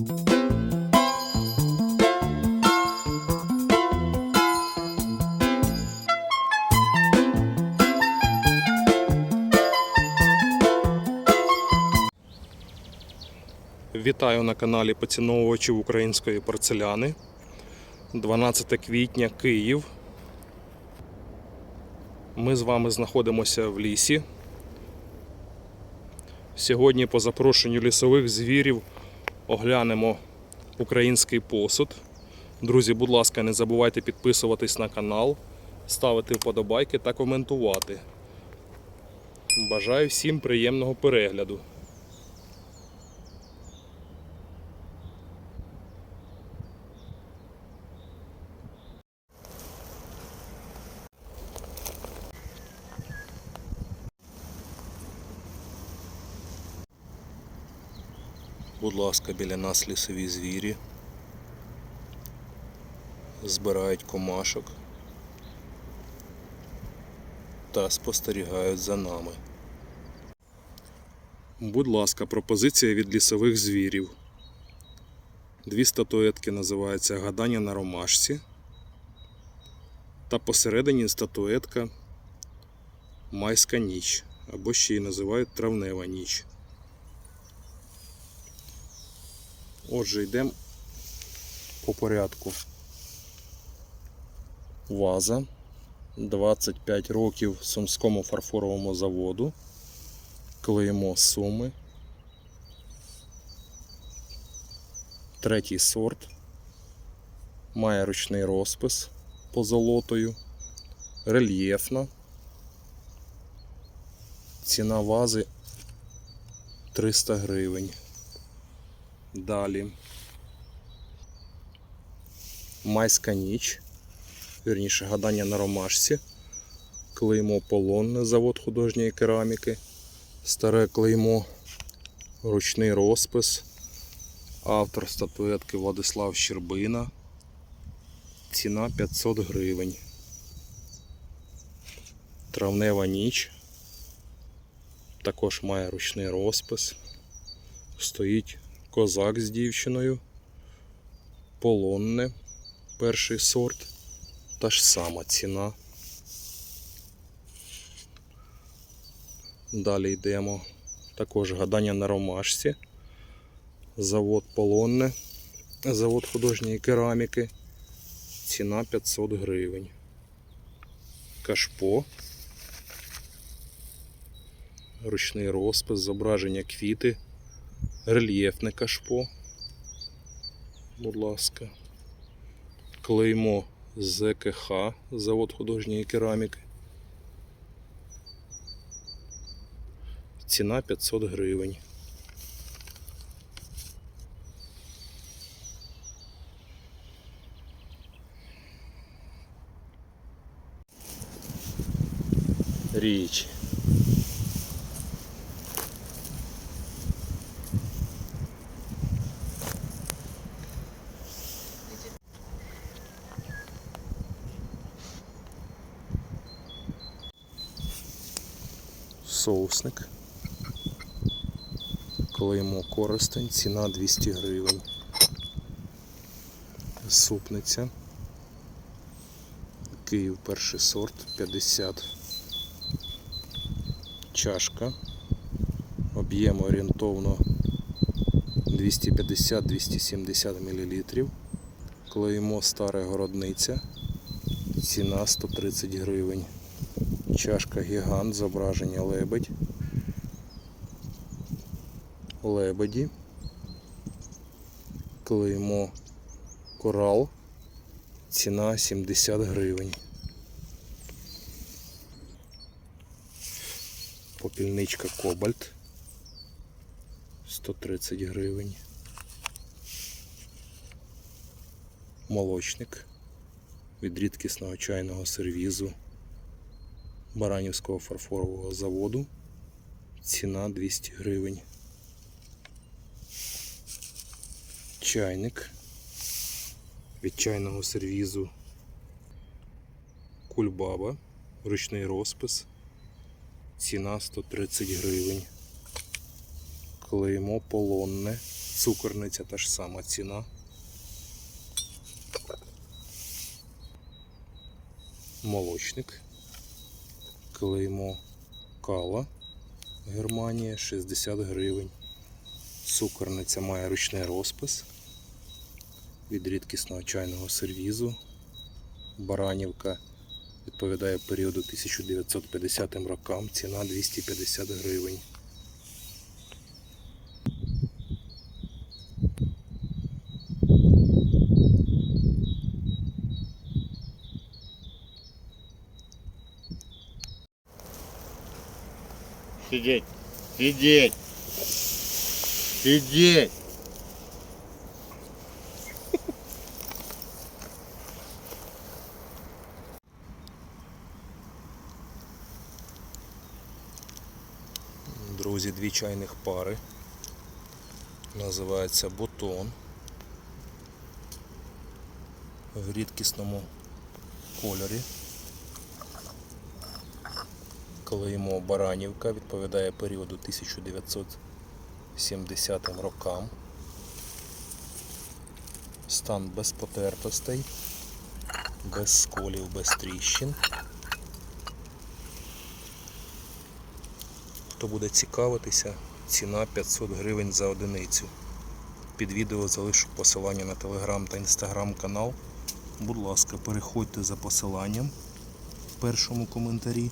Вітаю на каналі поціновувачів української порцеляни. 12 квітня, Київ. Ми з вами знаходимося в лісі. Сьогодні по запрошенню лісових звірів оглянемо український посуд. Друзі, будь ласка, не забувайте підписуватись на канал, ставити вподобайки та коментувати. Бажаю всім приємного перегляду. Будь ласка, біля нас лісові звірі. Збирають комашок та спостерігають за нами. Будь ласка, пропозиція від лісових звірів. Дві статуетки називаються Гадання на ромашці. Та посередині статуетка Майська ніч або ще й називають Травнева ніч. Отже, йдемо по порядку. Ваза 25 років Сумському фарфоровому заводу. Клеймо Суми. Третій сорт. Має ручний розпис позолотою. Рельєфна. Ціна вази 300 гривень. Далі. Майська ніч. Вірніше, гадання на ромашці. Клеймо полонне, завод художньої кераміки. Старе клеймо, ручний розпис. Автор статуетки Владислав Щербина. Ціна 500 гривень. Травнева ніч. Також має ручний розпис. Стоїть козак з дівчиною, полонне, перший сорт, та ж сама ціна. Далі йдемо. Також гадання на ромашці, завод полонне, завод художньої кераміки. Ціна 500 гривень. Кашпо. Ручний розпис, зображення квіти рельєфне кашпо. Будь ласка. Клеймо ЗКХ, завод художньої кераміки. Ціна 500 гривень. Річ. Соусник. Клеймо користень, ціна 200 гривень. Супниця. Київ перший сорт 50. Чашка. Об'єм орієнтовно 250-270 мл. Клеймо стара городниця. Ціна 130 гривень. Чашка гігант, зображення лебедь. Лебеді. Клеймо корал. Ціна 70 гривень. Попільничка Кобальт 130 гривень. Молочник від рідкісного чайного сервізу Баранівського фарфорового заводу. Ціна 200 гривень. Чайник від чайного сервізу Кульбаба, ручний розпис. Ціна 130 гривень. Клеймо полонне. Цукорниця та ж сама ціна. Молочник. Клеймо кала Германія 60 гривень. Цукорниця має ручний розпис від рідкісного чайного сервізу. Баранівка відповідає періоду 1950 рокам. Ціна 250 гривень. Сидеть. Сидеть. Сидеть. Друзі, дві чайних пари. Називається бутон. В рідкісному кольорі. Клеймо Баранівка відповідає періоду 1970 рокам. Стан без потертостей, без сколів, без тріщин. Хто буде цікавитися, ціна 500 гривень за одиницю. Під відео залишу посилання на телеграм та інстаграм канал. Будь ласка, переходьте за посиланням в першому коментарі.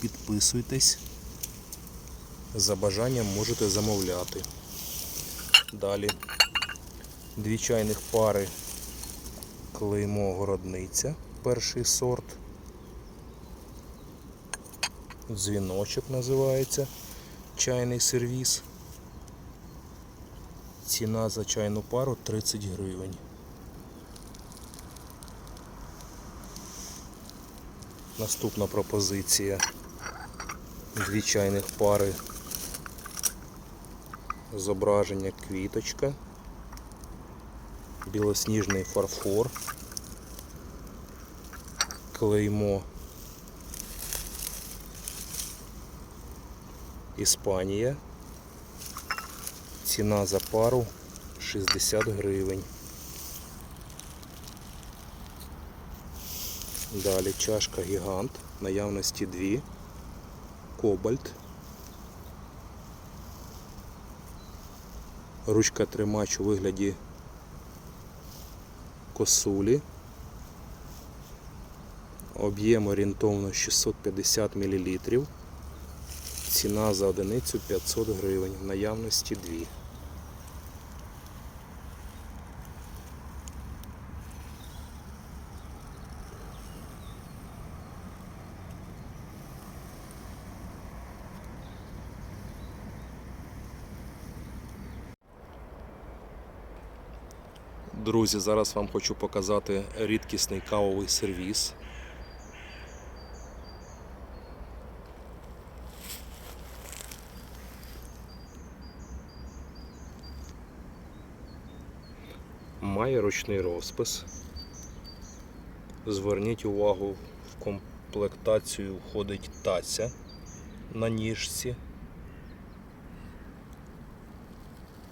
Підписуйтесь. За бажанням можете замовляти. Далі дві чайних пари клеймо городниця, перший сорт. Дзвіночок називається чайний сервіс. Ціна за чайну пару 30 гривень. Наступна пропозиція. Дві чайних пари. Зображення квіточка. Білосніжний фарфор. Клеймо Іспанія. Ціна за пару 60 гривень. Далі чашка гігант, наявності дві, кобальт. Ручка тримач у вигляді косулі. Об'єм орієнтовно 650 мл. Ціна за одиницю 500 гривень, в наявності дві. Друзі, зараз вам хочу показати рідкісний кавовий сервіс. Має ручний розпис. Зверніть увагу, в комплектацію входить таця на ніжці,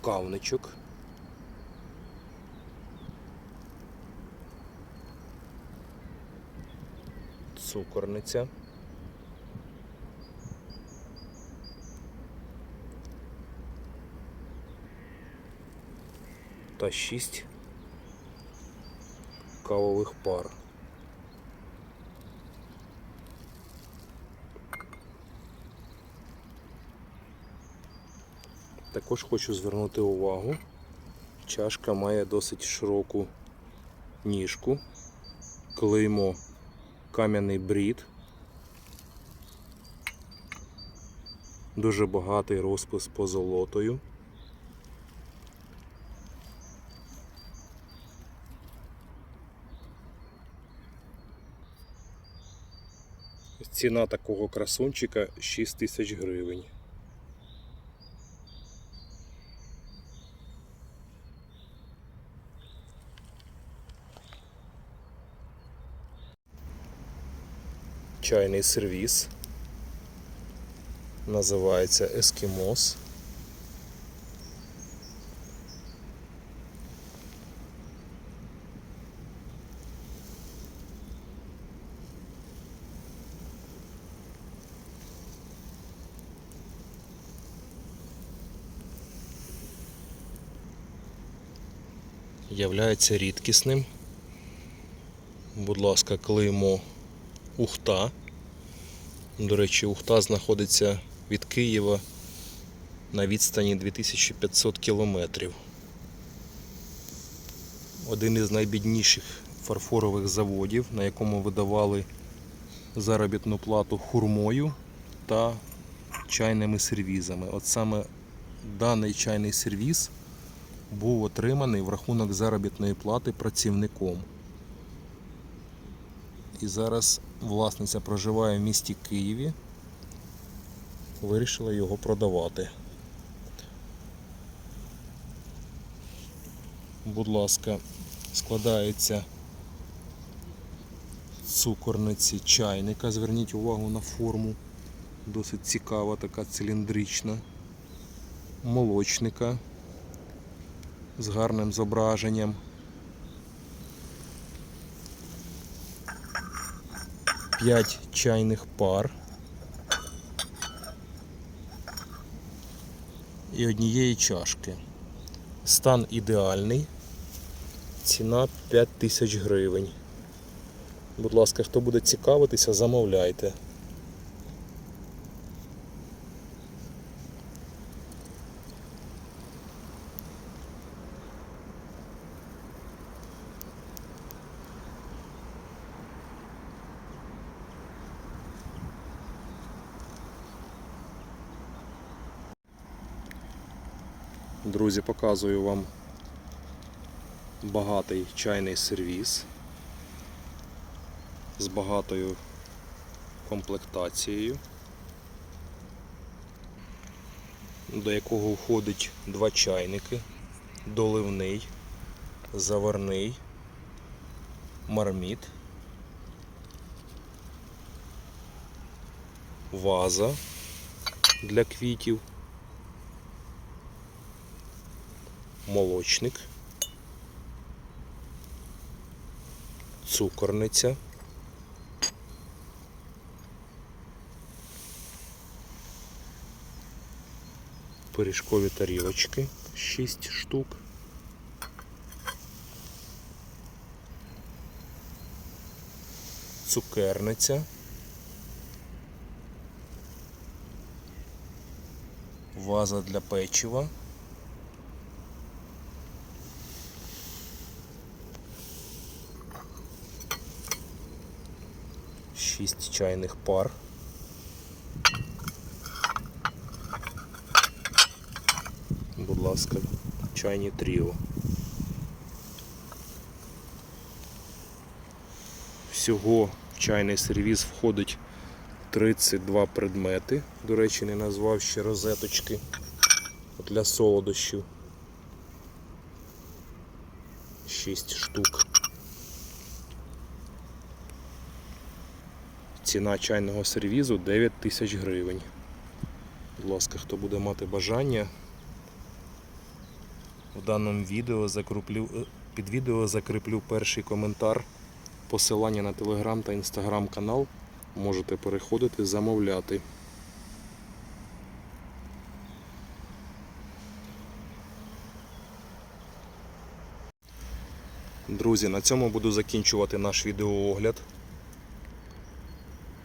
кавничок. Цукорниця. Та 6 кавових пар. Також хочу звернути увагу, чашка має досить широку ніжку, клеймо кам'яний брід, дуже багатий розпис по золотою. Ціна такого красунчика 6 тисяч гривень. чайний сервіс. Називається Ескімос. Являється рідкісним. Будь ласка, клеймо Ухта. До речі, Ухта знаходиться від Києва на відстані 2500 кілометрів. Один із найбідніших фарфорових заводів, на якому видавали заробітну плату хурмою та чайними сервізами. От саме даний чайний сервіз був отриманий в рахунок заробітної плати працівником. І зараз власниця проживає в місті Києві. Вирішила його продавати. Будь ласка, складається цукорниці чайника. Зверніть увагу на форму. Досить цікава, така циліндрична. Молочника з гарним зображенням. П'ять чайних пар. І однієї чашки. Стан ідеальний. Ціна 5 тисяч гривень. Будь ласка, хто буде цікавитися, замовляйте. Друзі, показую вам багатий чайний сервіс з багатою комплектацією, до якого входить два чайники, доливний, заварний, марміт, ваза для квітів, молочник, цукорниця. пиріжкові тарілочки 6 штук. Цукерниця. Ваза для печива. Шість чайних пар. будь ласка, чайні тріо. Всього в чайний сервіз входить 32 предмети. До речі, не назвав ще розеточки для солодощів. 6 штук. Ціна чайного сервізу 9 тисяч гривень. Будь ласка, хто буде мати бажання, в даному відео закріплю, е, під відео закріплю перший коментар, посилання на телеграм та інстаграм канал. Можете переходити, замовляти. Друзі, на цьому буду закінчувати наш відеоогляд.